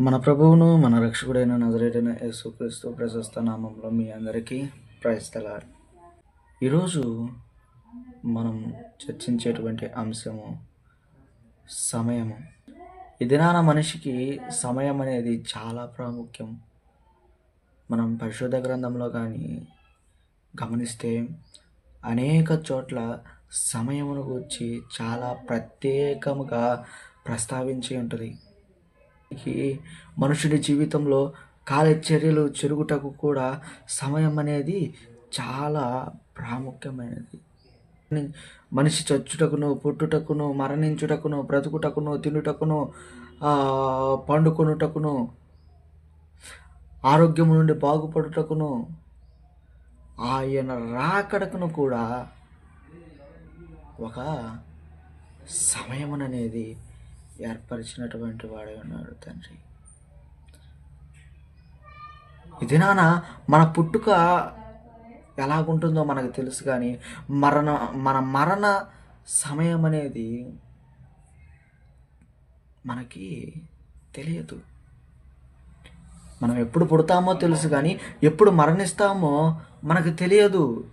మన ప్రభువును మన రక్షకుడైన నజరేటైన యేసుక్రీస్తు ప్రశస్త నామంలో మీ అందరికీ ప్రయస్తలారు ఈరోజు మనం చర్చించేటువంటి అంశము సమయము. ఈ దినాన మనిషికి సమయం అనేది చాలా ప్రాముఖ్యం. మనం పరిశుద్ధ గ్రంథంలో కానీ గమనిస్తే అనేక చోట్ల సమయమును గురించి చాలా ప్రత్యేకముగా ప్రస్తావించి ఉంటుంది. మనుషుని జీవితంలో కాలచర్యలు చెరుగుటకు కూడా సమయం అనేది చాలా ప్రాముఖ్యమైనది. మనిషి చచ్చుటకును పుట్టుటకును మరణించుటకును బ్రతుకుటకును తినుటకును పండుకొనుటకును ఆరోగ్యం నుండి బాగుపడుటకును ఆయన రాకడకును కూడా ఒక సమయం అనేది ఏర్పరిచినటువంటి వాడే ఉన్నాడు తండ్రి. ఇది నాన్న మన పుట్టుక ఎలాగుంటుందో మనకు తెలుసు కానీ మరణ మన మరణ సమయం అనేది మనకి తెలియదు. మనం ఎప్పుడు పుడతామో తెలుసు కానీ ఎప్పుడు మరణిస్తామో మనకు తెలియదు.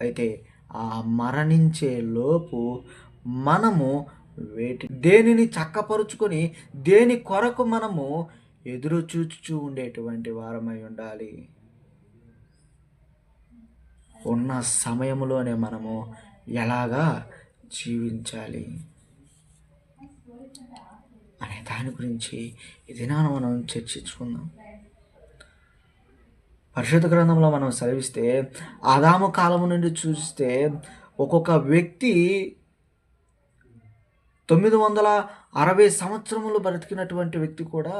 అయితే ఆ మరణించే లోపు మనము వేటి దేనిని చక్కపరుచుకొని దేని కొరకు మనము ఎదురు చూచుచూ ఉండేటువంటి వారమై ఉండాలి. ఉన్న సమయంలోనే మనము ఎలాగా జీవించాలి? అనే దాని గురించి ఈ దినాన మనం చర్చించుకుందాం. పరిశుద్ధ గ్రంథంలో మనం చదివిస్తే ఆదాము కాలము నుండి చూస్తే ఒక్కొక్క వ్యక్తి తొమ్మిది వందల అరవై సంవత్సరములు బ్రతికినటువంటి వ్యక్తి కూడా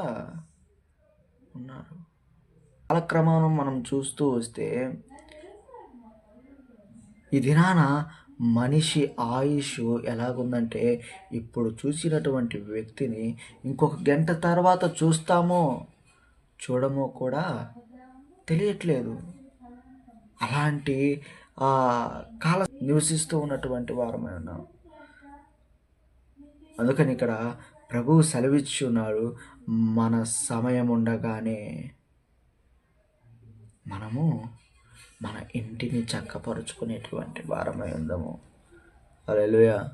ఉన్నారు. కాలక్రమం మనం చూస్తూ వస్తే ఈ దినాన మనిషి ఆయుష్ ఎలాగుందంటే ఇప్పుడు చూసినటువంటి వ్యక్తిని ఇంకొక గంట తర్వాత చూస్తామో చూడమో కూడా తెలియట్లేదు. అలాంటి ఆ, కాల నివసిస్తూ ఉన్నటువంటి వారమే ఉన్నాం అందుకని ఇక్కడ ప్రభువు సెలవిచ్చున్నాడు మన సమయం ఉండగానే మనము మన ఇంటిని చక్కపరుచుకునేటువంటి వారమై ఉందాము. అలెలుయా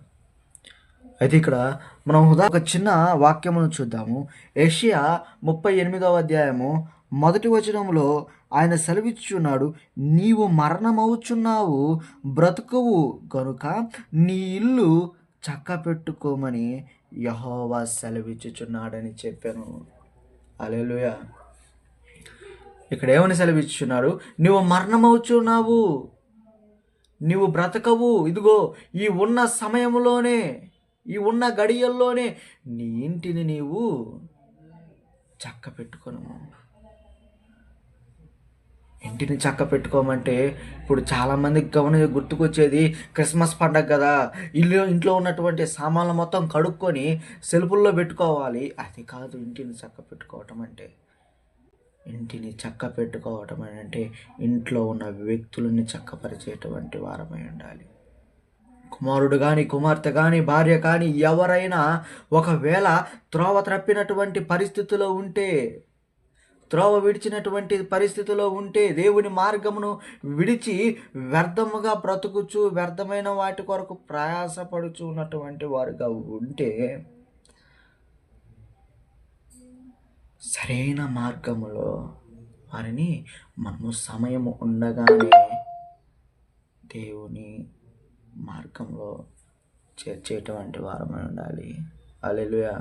అయితే ఇక్కడ మనం ఉదా ఒక చిన్న వాక్యమును చూద్దాము. ఏషియా ముప్పై ఎనిమిదవ అధ్యాయము మొదటి వచనంలో ఆయన సెలవిచ్చున్నాడు నీవు మరణమవుచున్నావు బ్రతుకువు గనుక నీ ఇల్లు చక్క పెట్టుకోమని యహోవా సెలవిచ్చుచున్నాడని చెప్పాను. అలెలుయ ఇక్కడ ఏమని సెలవిచ్చున్నాడు నువ్వు మరణమవుచున్నావు. నీవు బ్రతకవు. ఇదిగో ఈ ఉన్న సమయంలోనే ఈ ఉన్న గడియల్లోనే నీ ఇంటిని నీవు చక్క పెట్టుకొను ఇంటిని చక్క పెట్టుకోమంటే ఇప్పుడు చాలామందికి గమని గుర్తుకొచ్చేది క్రిస్మస్ పండగ కదా. ఇల్లు ఇంట్లో ఉన్నటువంటి సామాన్లు మొత్తం కడుక్కొని సెల్ఫుల్లో పెట్టుకోవాలి. అది కాదు ఇంటిని చక్క పెట్టుకోవటం అంటే. ఇంటిని చక్క పెట్టుకోవటం అని అంటే ఇంట్లో ఉన్న వ్యక్తులని చక్కపరిచేటువంటి వారమై ఉండాలి. కుమారుడు కానీ కుమార్తె కానీ భార్య కానీ ఎవరైనా ఒకవేళ త్రోవ త్రప్పినటువంటి పరిస్థితిలో ఉంటే త్రోవ విడిచినటువంటి పరిస్థితిలో ఉంటే దేవుని మార్గమును విడిచి వ్యర్థముగా బ్రతుకుచు వ్యర్థమైన వాటి కొరకు ప్రయాసపడుచు ఉన్నటువంటి వారుగా ఉంటే సరైన మార్గములో వారిని మనము సమయం ఉండగానే దేవుని మార్గంలో చేర్చేటువంటి వారమై ఉండాలి. అలెలుయా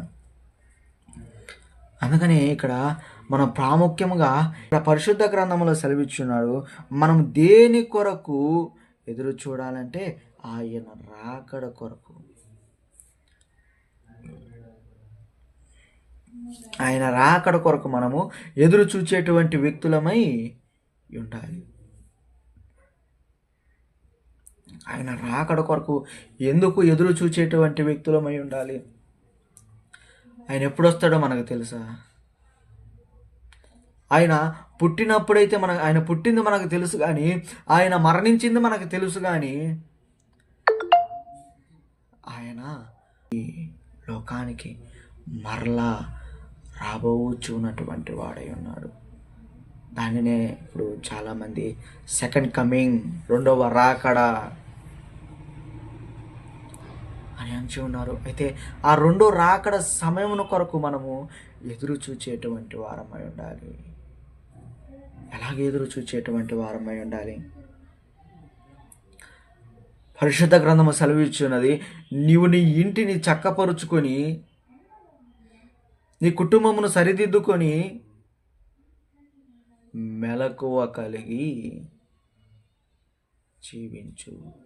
అందుకని ఇక్కడ మనం ప్రాముఖ్యంగా ఇక్కడ పరిశుద్ధ గ్రంథంలో సెలవిచ్చున్నాడు మనం దేని కొరకు ఎదురు చూడాలంటే ఆయన రాకడ కొరకు. ఆయన రాకడ కొరకు మనము ఎదురు చూచేటువంటి వ్యక్తులమై ఉండాలి. ఆయన రాకడ కొరకు ఎందుకు ఎదురు చూచేటువంటి వ్యక్తులమై ఉండాలి? ఆయన ఎప్పుడు వస్తాడో మనకు తెలుసా? ఆయన పుట్టినప్పుడైతే మన ఆయన పుట్టింది మనకు తెలుసు కానీ ఆయన మరణించింది మనకు తెలుసు కానీ ఆయన ఈ లోకానికి మరలా రాబోచున్నటువంటి వాడై ఉన్నాడు. దానినే ఇప్పుడు చాలామంది సెకండ్ కమింగ్ రెండవ రాకడా అని అంచి ఉన్నారు. అయితే ఆ రెండో రాకడ సమయమును కొరకు మనము ఎదురు చూచేటువంటి వారమై ఉండాలి. ఎలాగ ఎదురు చూచేటువంటి వారమై ఉండాలి? పరిశుద్ధ గ్రంథము సెలవిచ్చున్నది నీవు నీ ఇంటిని చక్కపరుచుకొని నీ కుటుంబమును సరిదిద్దుకొని మెలకువ కలిగి జీవించు.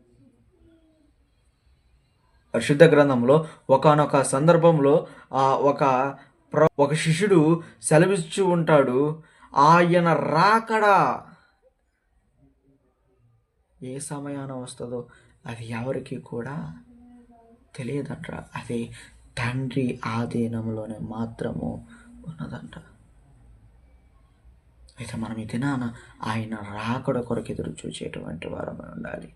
పరిశుద్ధ గ్రంథంలో ఒకానొక సందర్భంలో ఆ ఒక ప్ర ఒక శిష్యుడు సెలవిస్తూ ఉంటాడు ఆయన రాకడా ఏ సమయాన వస్తుందో అది ఎవరికి కూడా తెలియదంట. అది తండ్రి ఆధీనంలోనే మాత్రము ఉన్నదంట. అయితే మనం ఈ దినాన ఆయన రాకడ కొరకు ఎదురు చూసేటువంటి వారమై ఉండాలి.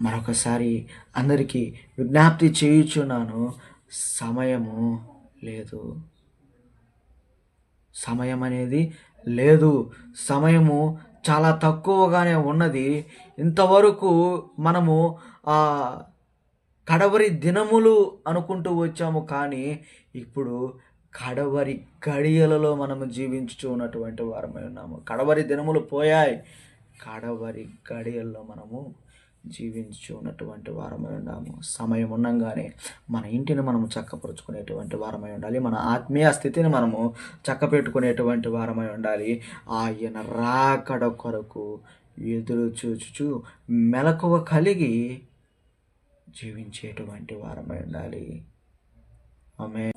మరొకసారి అందరికీ విజ్ఞప్తి చేయుచున్నాను. సమయము లేదు. సమయం అనేది లేదు. సమయము చాలా తక్కువగానే ఉన్నది. ఇంతవరకు మనము ఆ కడవరి దినములు అనుకుంటూ వచ్చాము కానీ ఇప్పుడు కడవరి గడియలలో మనము జీవించుతూ ఉన్నటువంటి వారమై ఉన్నాము. కడవరి దినములు పోయాయి. కడవరి గడియల్లో మనము జీవించు ఉన్నటువంటి వారమై ఉండాము. సమయం ఉండంగానే మన ఇంటిని మనము చక్కపరుచుకునేటువంటి వారమై ఉండాలి. మన ఆత్మీయ స్థితిని మనము చక్కపెట్టుకునేటువంటి వారమై ఉండాలి. ఆయన రాకడ కొరకు ఎదురు చూచుచు మెలకువ కలిగి జీవించేటువంటి వారమై ఉండాలి. ఆమె